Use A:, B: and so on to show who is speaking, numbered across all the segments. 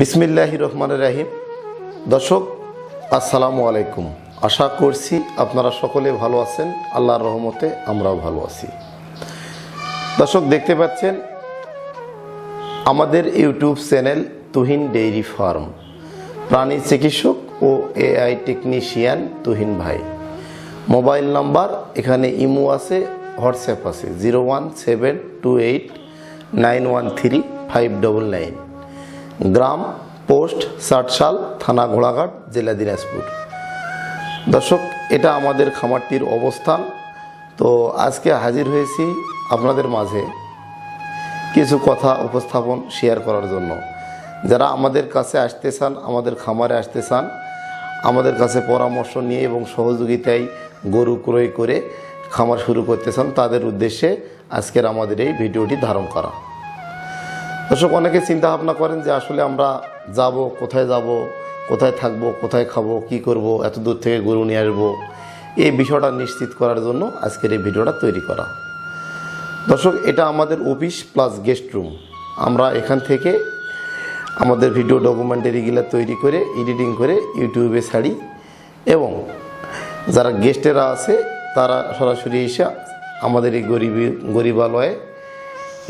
A: বিসমিল্লাহ রহমান রাহিম। দর্শক, আসসালামু আলাইকুম। আশা করছি আপনারা সকলে ভালো আছেন, আল্লাহর রহমতে আমরাও ভালো আছি। দর্শক, দেখতে পাচ্ছেন, আমাদের YouTube channel Tuhin dairy farm. প্রাণী চিকিৎসক ও এআই টেকনিশিয়ান তুহিন ভাই। মোবাইল নাম্বার এখানে ইমো আছে, হোয়াটসঅ্যাপ আছে, zero one seven two eight nine one three five double nine. গ্রাম, পোস্ট ষাটশাল থানা, ঘোড়াঘাট, জেলা দিনাজপুর। দর্শক, এটা আমাদের খামারটির অবস্থান। তো আজকে হাজির হয়েছি আপনাদের মাঝে কিছু কথা উপস্থাপন শেয়ার করার জন্য। যারা আমাদের কাছে আসতে চান, আমাদের খামারে আসতে চান, আমাদের কাছে পরামর্শ নিয়ে এবং সহযোগিতায় গরু ক্রয় করে খামার শুরু করতে চান, তাদের উদ্দেশ্যে আজকের আমাদের এই ভিডিওটি ধারণ করা। দর্শক, অনেকে চিন্তা ভাবনা করেন যে আসলে আমরা যাব, কোথায় যাব, কোথায় থাকব, কোথায় খাব, কি করব, এত দূর থেকে গরু নিয়ে আসব। এই বিষয়টা নিশ্চিত করার জন্য আজকের এই ভিডিওটা তৈরি করা। দর্শক, এটা আমাদের অফিস প্লাস গেস্ট রুম। আমরা এখান থেকে আমাদের ভিডিও ডকুমেন্টারিগুলো তৈরি করে, এডিটিং করে ইউটিউবে ছাড়ি এবং যারা গেস্টেরা আছে, তারা সরাসরি এসে আমাদের এই গরিব গরিবালয়ে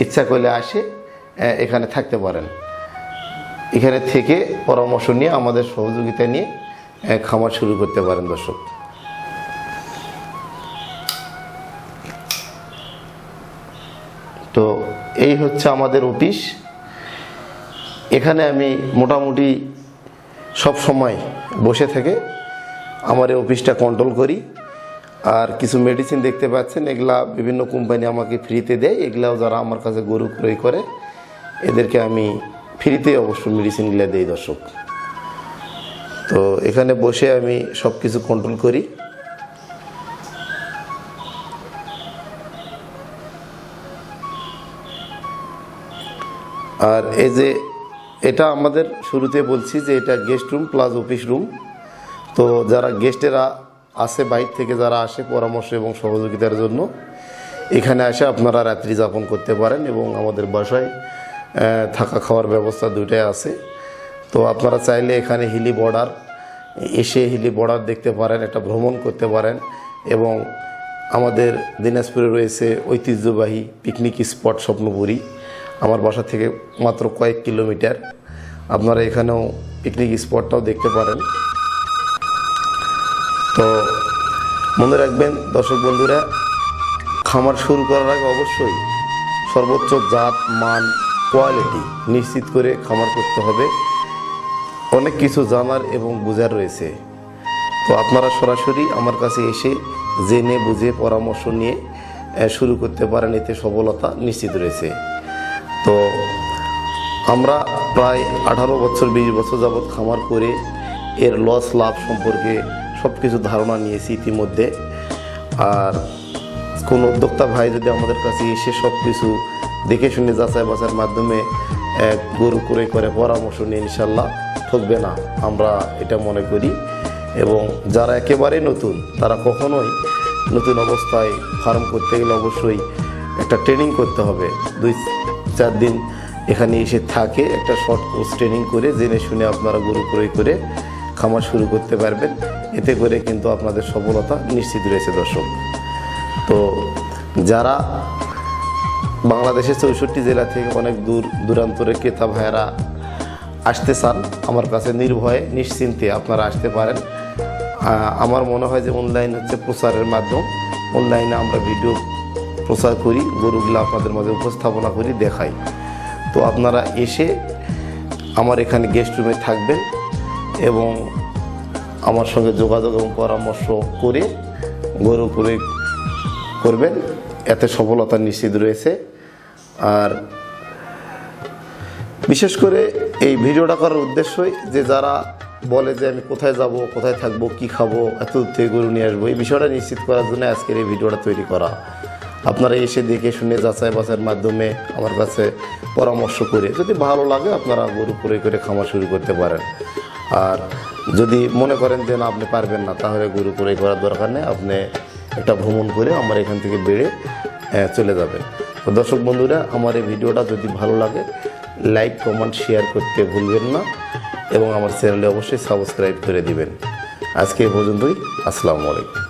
A: ইচ্ছা করলে আসে। এখানে থাকতে পারেন। এখানে থেকে পরামর্শ নিয়ে আমাদের সহযোগিতা নিয়ে খামার শুরু করতে পারেন দর্শক। তো এই হচ্ছে আমাদের অফিস। এখানে আমি মোটামুটি সব সময় বসে থেকে আমার এই অফিসটা কন্ট্রোল করি। আর কিছু মেডিসিন দেখতে পাচ্ছেন, এগুলা বিভিন্ন কোম্পানি আমাকে ফ্রিতে দেয়। এগুলাও যারা আমার কাছে গরু ক্রয় করে এদেরকে আমি ফ্রিতে অবশ্য মেডিসিনগুলো দিই দর্শক। তো এখানে বসে আমি সব কিছু কন্ট্রোল করি। আর এই যে এটা আমাদের শুরুতে বলছি যে এটা guest room plus office room তো যারা গেস্টেরা আসে বাইর থেকে যারা আসে পরামর্শ এবং সহযোগিতার জন্য, এখানে আসে আপনারা রাত্রি যাপন করতে পারেন এবং আমাদের বাসায় থাকা খাওয়ার ব্যবস্থা দুইটাই আছে। তো আপনারা চাইলে এখানে হিলি বর্ডার, এসে হিলি বর্ডার দেখতে পারেন, একটা ভ্রমণ করতে পারেন এবং আমাদের দিনাজপুরে রয়েছে ঐতিহ্যবাহী পিকনিক স্পট স্বপ্নপুরী। আমার বাসা থেকে মাত্র কয়েক কিলোমিটার। আপনারা এখানেও পিকনিক স্পটটাও দেখতে পারেন। তো মনে রাখবেন, দর্শক বন্ধুরা, খামার শুরু করার আগে অবশ্যই সর্বোচ্চ জাত, মান কোয়ালিটি নিশ্চিত করে খামার করতে হবে। অনেক কিছু জানার এবং বোঝার রয়েছে। তো আপনারা সরাসরি আমার কাছে এসে জেনে বুঝে পরামর্শ নিয়ে শুরু করতে পারেন, এতে সফলতা নিশ্চিত রয়েছে। তো আমরা প্রায় আঠারো বছর, বিশ বছর যাবৎ খামার করে এর লস লাভ সম্পর্কে সব কিছু ধারণা নিয়েছি ইতিমধ্যে। আর কোন উদ্যোক্তা ভাই যদি আমাদের কাছে এসে সব কিছু দেখে শুনে যাচাই বাছার মাধ্যমে গরু করে করে পরামর্শ নিয়ে ইনশাল্লাহ ঠকবে না, আমরা এটা মনে করি। এবং যারা একেবারে নতুন, তারা কখনোই নতুন অবস্থায় ফার্ম করতে গেলে অবশ্যই একটা ট্রেনিং করতে হবে। দুই, চার দিন এখানে এসে থাকে, একটা শর্ট কোর্স ট্রেনিং করে জেনে শুনে আপনারা গরু ক্রয় করে খামার শুরু করতে পারবেন। এতে করে কিন্তু আপনাদের সফলতা নিশ্চিত রয়েছে দর্শক। তো যারা বাংলাদেশের চৌষট্টি জেলা থেকে অনেক দূর দূরান্তরে ক্রেতা ভাইয়েরা আসতে চান। আমার কাছে নির্ভয়ে, নিশ্চিন্তে আপনারা আসতে পারেন। আমার মনে হয় যে অনলাইন হচ্ছে প্রচারের মাধ্যম। অনলাইনে আমরা ভিডিও প্রচার করি, গরুগুলো আপনাদের মাঝে উপস্থাপনা করি, দেখাই। তো আপনারা এসে আমার এখানে গেস্ট রুমে থাকবেন এবং আমার সঙ্গে যোগাযোগ এবং পরামর্শ করে গরু করে করবেন। এতে সফলতা নিশ্চিত রয়েছে। আর বিশেষ করে এই ভিডিওটা করার উদ্দেশ্যই যে যারা বলে যে আমি কোথায় যাব, কোথায় থাকব, কি খাব, এত থেকে গরু নিয়ে আসব, এই বিষয়টা নিশ্চিত করার জন্য আজকের এই ভিডিওটা তৈরি করা। আপনারা এসে দেখে শুনে যাচাই বাছাইয়ের মাধ্যমে আমার কাছে পরামর্শ করে যদি ভালো লাগে আপনারা গরু করে করে খামার শুরু করতে পারেন। আর যদি মনে করেন যে না, আপনি পারবেন না, তাহলে গরু করে করার দরকার নেই, আপনি একটা ভ্রমণ করে আমার এখান থেকে বেড়ে চলে যাবেন। তো দর্শক বন্ধুরা, আমার এই ভিডিওটা যদি ভালো লাগে লাইক কমেন্ট শেয়ার করতে ভুলবেন না এবং আমার চ্যানেলে অবশ্যই সাবস্ক্রাইব করে দিবেন। আজকে এ পর্যন্তই, আসসালামু আলাইকুম।